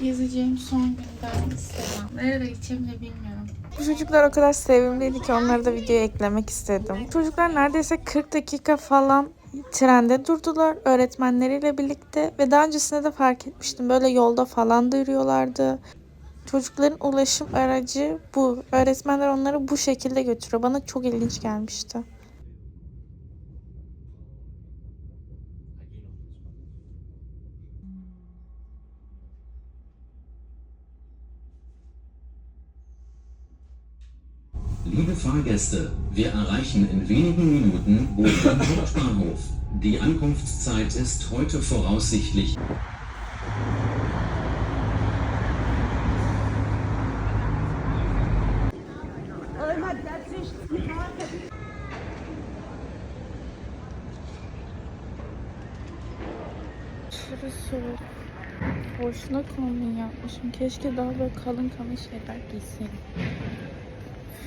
gezeceğim son günden selam. Nereye gideceğimi de bilmiyorum. Bu çocuklar o kadar sevimliydi ki onları da videoya eklemek istedim. Çocuklar neredeyse 40 dakika falan trende durdular öğretmenleriyle birlikte ve daha öncesinde de fark etmiştim böyle yolda falan da yürüyorlardı. Çocukların ulaşım aracı bu. Öğretmenler onları bu şekilde götürüyor. Bana çok ilginç gelmişti. Liebe Fahrgäste, wir erreichen in wenigen Minuten Bochum Hauptbahnhof. Die Ankunftszeit ist heute voraussichtlich soğuk. Boşuna kombin yapmışım. Keşke daha böyle kalın kalın şeyler giyseydim.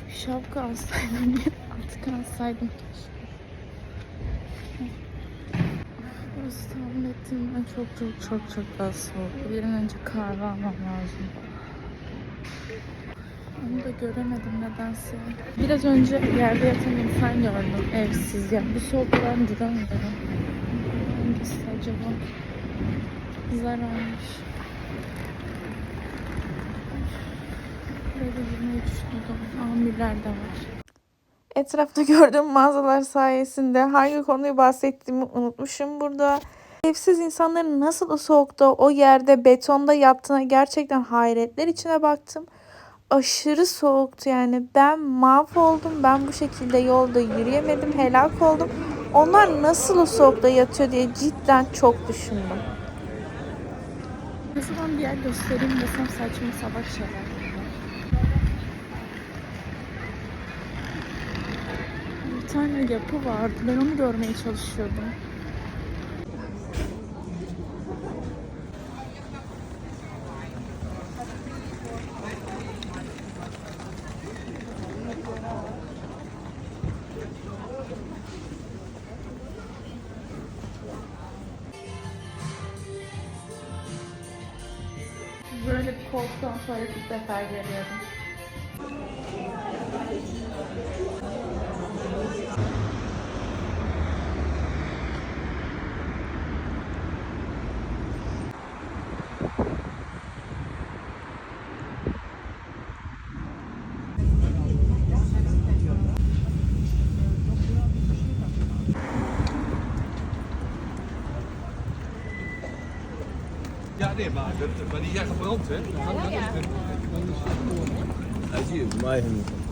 Şapka alsaydım. bir Atkı alsaydım. Burası tahmin ettiğimden çok çok çok çok daha soğuk. Bir an önce kahve almam lazım. Onu da göremedim nedense. Biraz önce yerde yatan insan gördüm. Evsiz ya. Bu soğukta ben duramıyorum. Hangisi acaba? Zararmış. Böyle 23 dolar. Amirler de var. Etrafta gördüğüm mağazalar sayesinde hangi konuyu bahsettiğimi unutmuşum burada. Evsiz insanların nasıl o soğukta o yerde betonda yattığına gerçekten hayretler içine baktım. Aşırı soğuktu yani. Ben mahvoldum. Ben bu şekilde yolda yürüyemedim. Helak oldum. Onlar nasıl o soğukta yatıyor diye cidden çok düşündüm. Ne zaman bir yer göstereyim desem saçma salak şeyler. Bir tane yapı vardı. Ben onu görmeye çalışıyordum. Böyle bir korkudan sonra ilk defa geliyorum. Ja, nee, maar, maar die zijn gebrand, hè? Ja, ja. ja. Zie je, voor mij genoeg.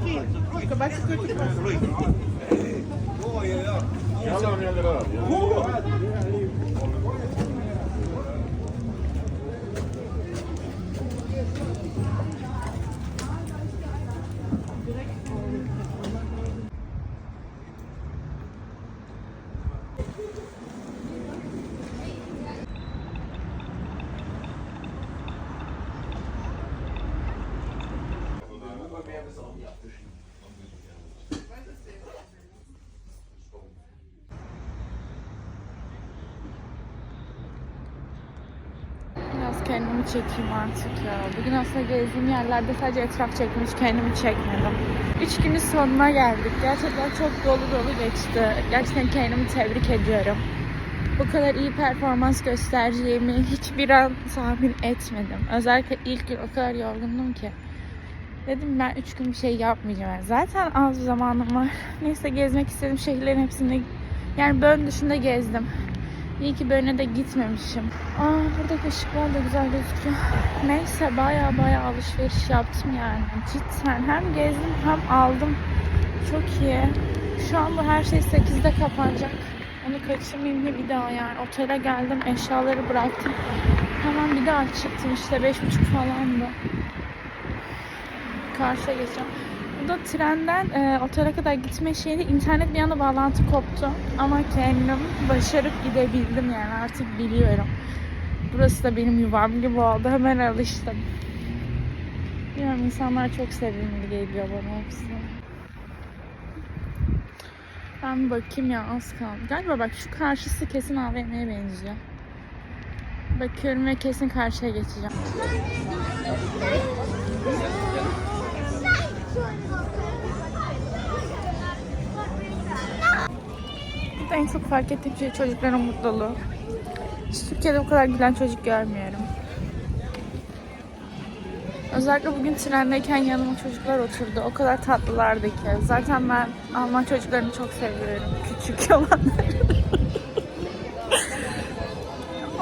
котики. Собачі котики. Кого? Biraz kendimi çekeyim artık ya. Bugün aslında gezdiğim yerlerde sadece etraf çekmiş, kendimi çekmedim. Üç günün sonuna geldik. Gerçekten çok dolu dolu geçti. Gerçekten kendimi tebrik ediyorum. Bu kadar iyi performans göstereceğimi hiçbir an tahmin etmedim. Özellikle ilk gün o kadar yorgundum ki. Dedim ben üç gün bir şey yapmayacağım. Zaten az zamanım var. Neyse gezmek istediğim şehirlerin hepsini yani Bön dışında gezdim. İyi ki Bön'e de gitmemişim. Aa buradaki ışıklar da güzel gözüküyor. Neyse baya baya alışveriş yaptım yani. Cidden hem gezdim hem aldım. Çok iyi. Şu an bu her şey 8'de kapanacak. Onu kaçırmayayım diye bir daha yani. Otele geldim eşyaları bıraktım. Hemen bir daha çıktım işte 5.30 falandı. Karşıya geçeceğim. Burada trenden e, otele kadar gitme şeyinde internet bir anda bağlantı koptu. Ama kendim başarıp gidebildim yani artık biliyorum. Burası da benim yuvam gibi oldu. Hemen alıştım. Bilmiyorum insanlar çok sevimli geliyor bana hepsi. Ben bakayım ya az kaldı. Galiba bak şu karşısı kesin AVM'ye benziyor. Bakıyorum ve kesin karşıya geçeceğim. En çok fark ettiğim şey çocukların mutluluğu. Hiç Türkiye'de bu kadar gülen çocuk görmüyorum. Özellikle bugün trendeyken yanıma çocuklar oturdu. O kadar tatlılardı ki. Zaten ben Alman çocuklarını çok seviyorum. Küçük olanları.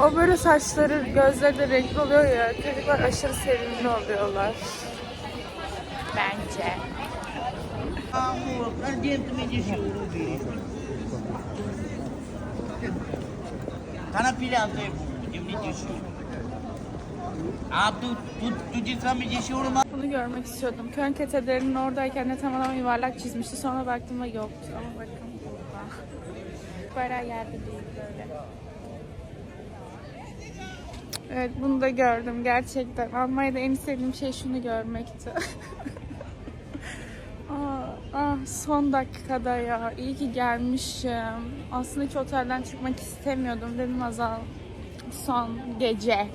o böyle saçları, gözleri de renkli oluyor ya. Çocuklar aşırı sevimli oluyorlar. Bence. Me deixar uma. Bunu görmek istiyordum. Köln Katedrali'nin oradayken de tamamen yuvarlak çizmişti. Sonra baktığımda yoktu. Ama bakın burada. Bayağı yerde değil böyle. Evet bunu da gördüm gerçekten. Almanya'da en istediğim şey şunu görmekti. Ah, son dakikada ya. İyi ki gelmişim. Aslında hiç otelden çıkmak istemiyordum. Dedim Azal son gece